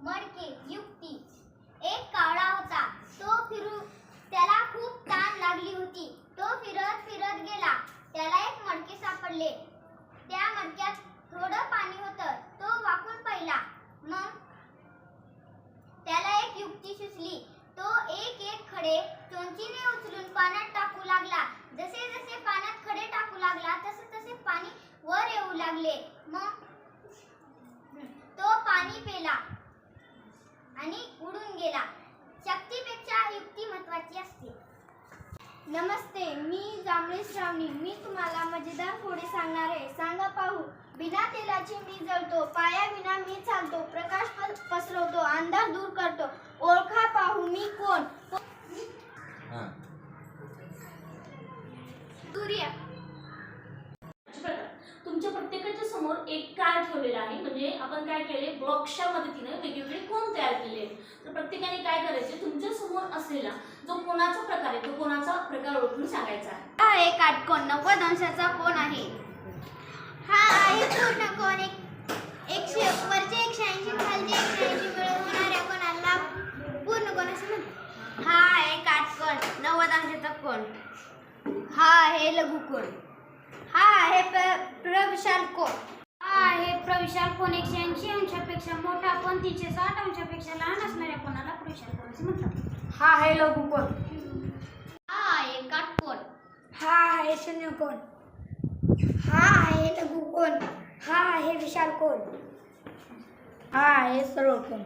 मडके युक्ती. एक कावळा होता. तो फिरू त्याला खूप ताण लागली होती. तो फिरत फिरत गेला. त्याला एक मडके सापडले. त्या मडक्यात थोडं पाणी होतं. तो वाकून पहिला. मग त्याला एक युक्ती सुचली. तो एक एक खडे चोंचीने उचलून पाण्यात टाकू लागला. जसे जसे पाण्यात खडे टाकू लागला तसे तसे पाणी वर येऊ लागले. मग तो पाणी पेला. महत्वाची असते. नमस्ते मी जांभळे श्रावणी. मी तुम्हाला मजेदार कोडे सांगणार आहे. सांगा पाहू. बिना तेलाचे मी जळतो. पाया विना मी चालतो. प्रकाश पसरवतो. अंधार दूर करतो. ओळखा पाहू मी कोण? हां. सूर्य. तुमच्या प्रत्येकाच्या समोर एक कार्ड ठेवलेला आहे. म्हणजे आपण काय केले ब्लॉक्सच्या मदतीने वेगवेगळे कोण तयार केले. तर प्रत्येकाने काय करायचे? तुमच्यासमोर असलेला जो कोणाचा प्रकार आहे तो कोणाचा प्रकार ओळखून सांगायचा आहे. हा एक काटकोन नव्वद अंशाचा कोण आहे? हा आहे पूर्ण कोण? एक एकशे वरचे एकशे ऐंशी खालचे एकशे ऐंशी मिळून होणाऱ्या कोणाला पूर्ण कोण असं म्हणतात? हा आहे काटकोण नव्वद अंशाचा कोण? हा आहे लघुकोण. हा आहे प्र- प्रविशाल कोण? हा आहे प्रविशाल कोण? एकशे ऐंशी अंशापेक्षा मोठा कोण तीनशे साठ अंशापेक्षा लहान असणाऱ्या कोणाला प्रविशाल कोण म्हणतात हा आहे लघुकोण हा आहे काटकोण हा आहे शून्यकोण हा आहे लघुकोण हा आहे विशाल कोण? हा आहे सरळ कोण?